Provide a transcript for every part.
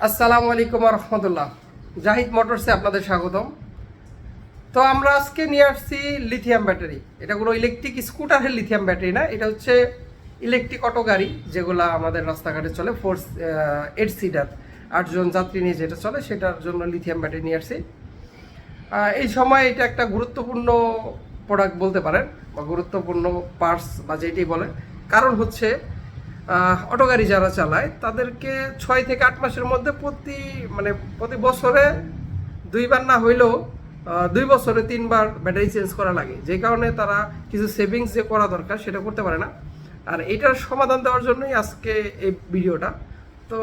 আসসালামু আলাইকুম রহমতুল্লাহ। জাহিদ মোটরসে আপনাদের স্বাগতম। তো আমরা আজকে নিয়ে আসছি লিথিয়াম ব্যাটারি। এটা কোনো ইলেকট্রিক স্কুটারের লিথিয়াম ব্যাটারি না, এটা হচ্ছে ইলেকট্রিক অটো গাড়ি যেগুলো আমাদের রাস্তাঘাটে চলে ফোর এইট সিটার আটজন যাত্রী নিয়ে যেটা চলে, সেটার জন্য লিথিয়াম ব্যাটারি নিয়ে আসছি। এই সময় এটা একটা গুরুত্বপূর্ণ প্রোডাক্ট বলতে পারেন, বা গুরুত্বপূর্ণ পার্টস বা যেটি বলে কারণ হচ্ছে অটো গাড়ি যারা চালায়, তাদেরকে ছয় থেকে আট মাসের মধ্যে প্রতি মানে প্রতি বছরে দুইবার না হইলেও দুই বছরে তিনবার ব্যাটারি চেঞ্জ করা লাগে। যে কারণে তারা কিছু সেভিংস যে করা দরকার, সেটা করতে পারে না। আর এটার সমাধান দেওয়ার জন্যই আজকে এই ভিডিওটা। তো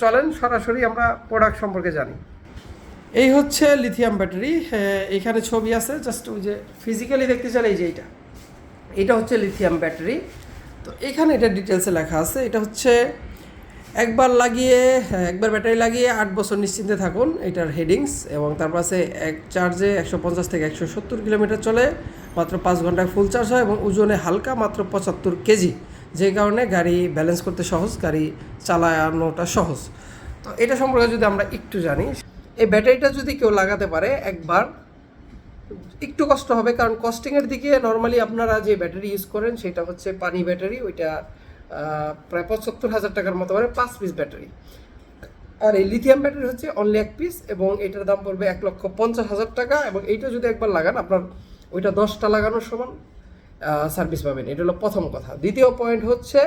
চলেন, সরাসরি আমরা প্রোডাক্ট সম্পর্কে জানি। এই হচ্ছে লিথিয়াম ব্যাটারি এখানে ছবি আছে জাস্ট ওই যে ফিজিক্যালি দেখতে চান এই যে এইটা। এটা হচ্ছে লিথিয়াম ব্যাটারি তো এখানে এটা ডিটেলসে লেখা আছে। এটা হচ্ছে একবার লাগিয়ে হ্যাঁ, একবার ব্যাটারি লাগিয়ে আট বছর নিশ্চিন্তে থাকুন এটার হেডিংস এবং তার পাশে এক চার্জে একশো পঞ্চাশ থেকে একশো সত্তর কিলোমিটার চলে মাত্র পাঁচ ঘন্টায় ফুল চার্জ হয় এবং ওজনে হালকা মাত্র পঁচাত্তর কেজি। যে কারণে গাড়ি ব্যালেন্স করতে সহজ গাড়ি চালানোটা সহজ। তো এটা সম্পর্কে যদি আমরা একটু জানি এই ব্যাটারিটা যদি কেউ লাগাতে পারে একবার একটু কষ্ট হবে, কারণ কস্টিংয়ের দিকে নর্মালি আপনারা যে ব্যাটারি ইউজ করেন সেটা হচ্ছে পানি ব্যাটারি ওইটা প্রায় পঁচাত্তর হাজার টাকার মতো মানে পাঁচ পিস ব্যাটারি আর এই লিথিয়াম ব্যাটারি হচ্ছে অনলি এক পিস এবং এটার দাম পড়বে এক লক্ষ পঞ্চাশ হাজার টাকা এবং এইটা যদি একবার লাগান, আপনার ওইটা দশটা লাগানোর সমান সার্ভিস পাবেন। এটা হলো প্রথম কথা। দ্বিতীয় পয়েন্ট হচ্ছে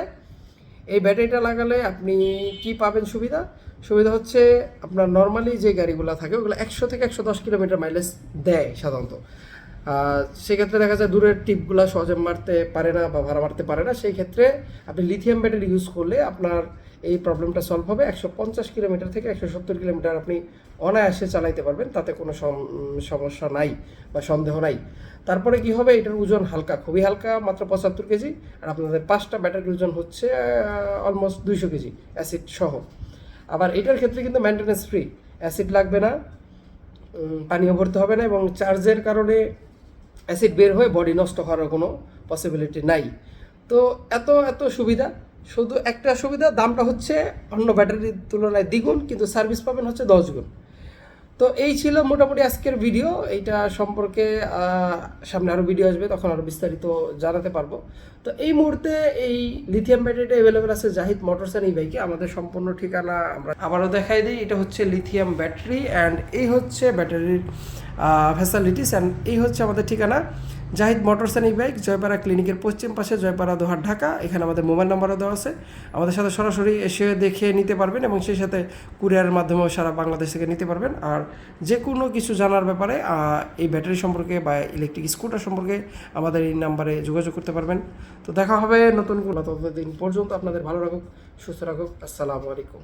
এই ব্যাটারিটা লাগালে আপনি কি পাবেন সুবিধা? সুবিধা হচ্ছে আপনার নর্মালি যে গাড়িগুলো থাকে, ওগুলো একশো থেকে একশো দশ কিলোমিটার মাইলেজ দেয় সাধারণত। সেক্ষেত্রে দেখা যায় দূরের টিপগুলো সহজে মারতে পারে না বা ভাড়া মারতে পারে না। সেই ক্ষেত্রে আপনি লিথিয়াম ব্যাটারি ইউজ করলে আপনার এই প্রবলেমটা সলভ হবে। একশো পঞ্চাশ কিলোমিটার থেকে একশো সত্তর কিলোমিটার আপনি অনায়াসে চালাইতে পারবেন, তাতে কোনো সম- সমস্যা নাই বা সন্দেহ নাই। তারপরে কি হবে? এটার ওজন হালকা, খুবই হালকা, মাত্র পঁচাত্তর কেজি। আর আপনাদের পাঁচটা ব্যাটারির ওজন হচ্ছে অলমোস্ট দুইশো কেজি অ্যাসিড সহ। আবার এটার ক্ষেত্রে কিন্তু মেনটেন্যান্স ফ্রি অ্যাসিড লাগবে না পানিও ভরতে হবে না এবং চার্জের কারণে অ্যাসিড বের হয়ে বডি নষ্ট হওয়ার কোনো পসিবিলিটি নাই। তো এত এত সুবিধা। শুধু একটা সুবিধা, দামটা হচ্ছে অন্য ব্যাটারির তুলনায় দ্বিগুণ, কিন্তু সার্ভিস পাবেন হচ্ছে দশ গুণ তো এই ছিল মোটামুটি আজকের ভিডিও এইটা সম্পর্কে সামনে আরও ভিডিও আসবে, তখন আরও বিস্তারিত জানাতে পারব। তো এই মুহূর্তে এই লিথিয়াম ব্যাটারিটা অ্যাভেলেবেল আছে জাহিদ মোটরস অ্যান্ড এই বাইকে আমাদের সম্পূর্ণ ঠিকানা আমরা আবারও দেখাই দিই। এটা হচ্ছে লিথিয়াম ব্যাটারি অ্যান্ড এই হচ্ছে ব্যাটারির ফ্যাসিলিটিস অ্যান্ড এই হচ্ছে আমাদের ঠিকানা। Zahid motors and e bike Joypara ক্লিনিকের পশ্চিম পাশে জয়পাড়া দোহার ঢাকা, এখানে আমাদের মোবাইল নাম্বারও দেওয়া আছে। আমাদের সাথে সরাসরি এসে দেখে নিতে পারবেন এবং সেই সাথে কুরিয়ারের মাধ্যমেও সারা বাংলাদেশ থেকে নিতে পারবেন। আর যে কোনো কিছু জানার ব্যাপারে এই ব্যাটারি সম্পর্কে বা ইলেকট্রিক স্কুটার সম্পর্কে আমাদের এই নাম্বারে যোগাযোগ করতে পারবেন। তো দেখা হবে নতুন কোনো ততদিন পর্যন্ত। আপনাদের ভালো রাখুক, সুস্থ রাখুক। আসসালামু আলাইকুম।